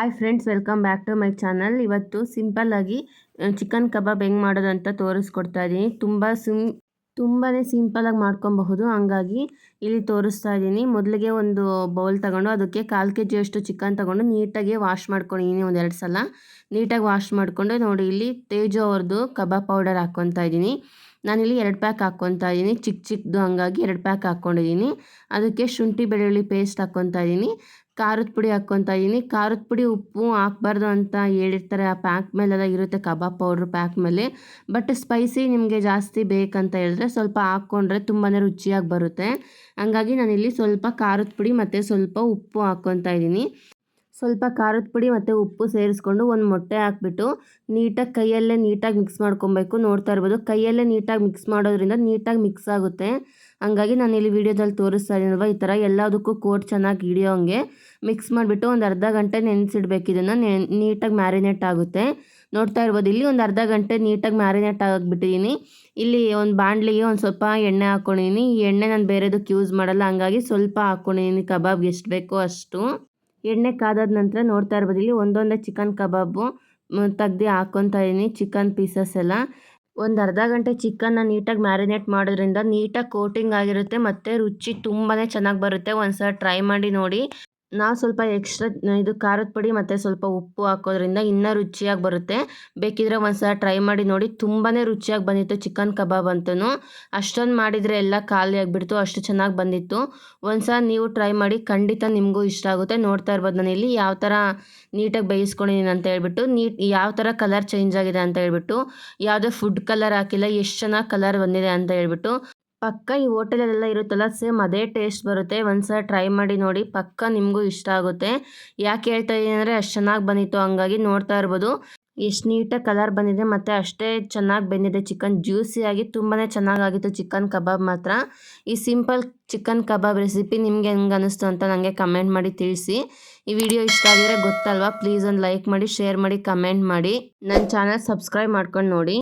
Hi friends welcome back to my channel ಇವತ್ತು ಸಿಂಪಲ್ಲಾಗಿ chicken ಕಬಾಬ್ ಹೆಂಗೆ ಮಾಡೋದು ಅಂತ ತೋರಿಸ್ಕೊಡ್ತಾ ಇದ್ದೀನಿ ತುಂಬ ಸಿಂ ತುಂಬಾ ಸಿಂಪಲಾಗಿ ಮಾಡ್ಕೊಬಹುದು. ಹಂಗಾಗಿ ಇಲ್ಲಿ ತೋರಿಸ್ತಾ ಇದ್ದೀನಿ ಮೊದಲಿಗೆ ಒಂದು ಬೌಲ್ ತಗೊಂಡು, ಅದಕ್ಕೆ ಕಾಲು ಕೆ ಜಿಯಷ್ಟು ಚಿಕನ್ ತಗೊಂಡು ನೀಟಾಗಿ ವಾಶ್ ಮಾಡ್ಕೊಂಡಿದ್ದೀನಿ ಒಂದೆರಡು ಸಲ ನೀಟಾಗಿ ವಾಶ್ ಮಾಡಿಕೊಂಡು, ನೋಡಿ ಇಲ್ಲಿ ತೇಜು ಅವ್ರದ್ದು ಕಬಾಬ್ ಪೌಡರ್ ಹಾಕ್ಕೊತಾ ಇದ್ದೀನಿ ನಾನಿಲ್ಲಿ ಎರಡು ಪ್ಯಾಕ್ ಹಾಕ್ಕೊತಾ ಇದ್ದೀನಿ ಚಿಕ್ಕ ಚಿಕ್ಕದು ಹಂಗಾಗಿ ಎರಡು ಪ್ಯಾಕ್ ಹಾಕ್ಕೊಂಡಿದ್ದೀನಿ ಅದಕ್ಕೆ ಶುಂಠಿ ಬೆಳ್ಳುಳ್ಳಿ ಪೇಸ್ಟ್ ಹಾಕ್ಕೊತಾ ಇದ್ದೀನಿ ಖಾರದ ಪುಡಿ ಹಾಕ್ಕೊತಾ ಇದ್ದೀನಿ ಖಾರದ ಪುಡಿ ಉಪ್ಪು ಹಾಕ್ಬಾರ್ದು ಅಂತ ಹೇಳಿರ್ತಾರೆ. ಆ ಪ್ಯಾಕ್ ಮೇಲೆಲ್ಲ ಇರುತ್ತೆ ಕಬಾಬ್ ಪೌಡ್ರ್ ಪ್ಯಾಕ್ ಮೇಲೆ. ಬಟ್ ಸ್ಪೈಸಿ ನಿಮಗೆ ಜಾಸ್ತಿ ಬೇಕಂತ ಹೇಳಿದ್ರೆ ಸ್ವಲ್ಪ ಹಾಕ್ಕೊಂಡ್ರೆ ತುಂಬಾ ರುಚಿಯಾಗಿ ಬರುತ್ತೆ. ಹಂಗಾಗಿ ನಾನಿಲ್ಲಿ ಸ್ವಲ್ಪ ಖಾರದ ಪುಡಿ ಮತ್ತು ಸ್ವಲ್ಪ ಉಪ್ಪು ಹಾಕ್ಕೊತಾ ಇದ್ದೀನಿ ಸ್ವಲ್ಪ ಖಾರದ ಪುಡಿ ಮತ್ತು ಉಪ್ಪು ಸೇರಿಸ್ಕೊಂಡು ಒಂದು ಮೊಟ್ಟೆ ಹಾಕ್ಬಿಟ್ಟು ನೀಟಾಗಿ ಕೈಯಲ್ಲೇ ನೀಟಾಗಿ ಮಿಕ್ಸ್ ಮಾಡ್ಕೊಬೇಕು. ನೋಡ್ತಾ ಇರ್ಬೋದು, ಕೈಯಲ್ಲೇ ನೀಟಾಗಿ ಮಿಕ್ಸ್ ಮಾಡೋದ್ರಿಂದ ನೀಟಾಗಿ ಮಿಕ್ಸ್ ಆಗುತ್ತೆ. ಹಂಗಾಗಿ ನಾನು ಇಲ್ಲಿ ವೀಡಿಯೋದಲ್ಲಿ ತೋರಿಸ್ತಾ ಇದ್ದೀನಲ್ವ ಈ ಥರ ಎಲ್ಲದಕ್ಕೂ ಕೋಟ್ ಚೆನ್ನಾಗಿ ಹಿಡಿಯೋ ಹಂಗೆ ಮಿಕ್ಸ್ ಮಾಡಿಬಿಟ್ಟು ಒಂದು ಅರ್ಧ ಗಂಟೆ ನೆನೆಸಿಡ್ಬೇಕು, ಇದನ್ನು ನೆ, ನೀಟಾಗಿ ಮ್ಯಾರಿನೇಟ್ ಆಗುತ್ತೆ. ನೋಡ್ತಾ ಇರ್ಬೋದು, ಇಲ್ಲಿ ಒಂದು ಅರ್ಧ ಗಂಟೆ ನೀಟಾಗಿ ಮ್ಯಾರಿನೇಟ್ ಆಗಿಬಿಟ್ಟಿದ್ದೀನಿ ಇಲ್ಲಿ ಒಂದು ಬಾಣಲಿಗೆ ಒಂದು ಸ್ವಲ್ಪ ಎಣ್ಣೆ ಹಾಕ್ಕೊಂಡಿದ್ದೀನಿ ಈ ಎಣ್ಣೆ ನಾನು ಬೇರೆದಕ್ಕೆ ಯೂಸ್ ಮಾಡಲ್ಲ, ಹಂಗಾಗಿ ಸ್ವಲ್ಪ ಹಾಕ್ಕೊಂಡಿದ್ದೀನಿ ಕಬಾಬ್ಗೆ ಎಷ್ಟು ಬೇಕೋ ಅಷ್ಟು. ಎಣ್ಣೆ ಕಾದಾದ ನಂತರ ನೋಡ್ತಾ ಇರ್ಬೋದು ಇಲ್ಲಿ ಒಂದೊಂದೇ ಚಿಕನ್ ಕಬಾಬು ತೆಗ್ದು ಹಾಕ್ಕೊತಾ ಇದ್ದೀನಿ ಚಿಕನ್ ಪೀಸಸ್ ಎಲ್ಲ. ಒಂದು ಅರ್ಧ ಗಂಟೆ ಚಿಕನ್ನ ನೀಟಾಗಿ ಮ್ಯಾರಿನೇಟ್ ಮಾಡೋದ್ರಿಂದ ನೀಟಾಗಿ ಕೋಟಿಂಗ್ ಆಗಿರುತ್ತೆ, ಮತ್ತು ರುಚಿ ತುಂಬಾ ಚೆನ್ನಾಗಿ ಬರುತ್ತೆ. ಒಂದು ಸಲ ಟ್ರೈ ಮಾಡಿ ನೋಡಿ. ನಾವು ಸ್ವಲ್ಪ ಎಕ್ಸ್ಟ್ರಾ ಇದು ಖಾರದ ಪುಡಿ ಮತ್ತು ಸ್ವಲ್ಪ ಉಪ್ಪು ಹಾಕೋದ್ರಿಂದ ಇನ್ನೂ ರುಚಿಯಾಗಿ ಬರುತ್ತೆ. ಬೇಕಿದ್ರೆ ಒಂದು ಸಲ ಟ್ರೈ ಮಾಡಿ ನೋಡಿ. ತುಂಬಾ ರುಚಿಯಾಗಿ ಬಂದಿತ್ತು. ಚಿಕನ್ ಕಬಾಬ್ ಅಂತೂ ಅಷ್ಟೊಂದು ಮಾಡಿದರೆ ಎಲ್ಲ ಖಾಲಿ ಆಗಿಬಿಡ್ತು. ಅಷ್ಟು ಚೆನ್ನಾಗಿ ಬಂದಿತ್ತು. ಒಂದು ಸಲ ನೀವು ಟ್ರೈ ಮಾಡಿ ಖಂಡಿತ ನಿಮಗೂ ಇಷ್ಟ ಆಗುತ್ತೆ. ನೋಡ್ತಾ ಇರ್ಬೋದು ನಾನು ಇಲ್ಲಿ ಯಾವ ಥರ ನೀಟಾಗಿ ಬೇಯಿಸ್ಕೊಂಡಿದ್ದೀನಿ ಅಂತ ಹೇಳ್ಬಿಟ್ಟು, ನೀಟ್ ಯಾವ ಥರ ಕಲರ್ ಚೇಂಜ್ ಆಗಿದೆ ಅಂತ ಹೇಳ್ಬಿಟ್ಟು, ಯಾವುದೇ ಫುಡ್ ಕಲರ್ ಹಾಕಿಲ್ಲ. ಎಷ್ಟು ಚೆನ್ನಾಗಿ ಕಲರ್ ಬಂದಿದೆ ಅಂತ ಹೇಳ್ಬಿಟ್ಟು ಪಕ್ಕ ಈ ಹೋಟೆಲಲ್ಲೆಲ್ಲ ಇರುತ್ತಲ್ಲ, ಸೇಮ್ ಅದೇ ಟೇಸ್ಟ್ ಬರುತ್ತೆ. ಒಂದ್ಸಲ ಟ್ರೈ ಮಾಡಿ ನೋಡಿ, ಪಕ್ಕ ನಿಮಗೂ ಇಷ್ಟ ಆಗುತ್ತೆ. ಯಾಕೆ ಹೇಳ್ತಾ ಇದ್ದೀನಿ ಅಂದರೆ, ಅಷ್ಟು ಚೆನ್ನಾಗಿ ಬಂದಿತ್ತು, ಹಂಗಾಗಿ ನೋಡ್ತಾ ಇರ್ಬೋದು. ಎಷ್ಟು ನೀಟಾಗಿ ಕಲರ್ ಬಂದಿದೆ, ಮತ್ತು ಅಷ್ಟೇ ಚೆನ್ನಾಗಿ ಬಂದಿದೆ ಚಿಕನ್. ಜ್ಯೂಸಿಯಾಗಿ ತುಂಬಾ ಚೆನ್ನಾಗಾಗಿತ್ತು ಚಿಕನ್ ಕಬಾಬ್ ಮಾತ್ರ. ಈ ಸಿಂಪಲ್ ಚಿಕನ್ ಕಬಾಬ್ ರೆಸಿಪಿ ನಿಮಗೆ ಹೆಂಗೆ ಅನ್ನಿಸ್ತು ಅಂತ ನನಗೆ ಕಮೆಂಟ್ ಮಾಡಿ ತಿಳಿಸಿ. ಈ ವಿಡಿಯೋ ಇಷ್ಟ ಆಗಿದ್ರೆ ಗೊತ್ತಲ್ವಾ? ಪ್ಲೀಸ್ ಒಂದು ಲೈಕ್ ಮಾಡಿ, ಶೇರ್ ಮಾಡಿ, ಕಮೆಂಟ್ ಮಾಡಿ. ನನ್ನ ಚಾನಲ್ ಸಬ್ಸ್ಕ್ರೈಬ್ ಮಾಡ್ಕೊಂಡು ನೋಡಿ.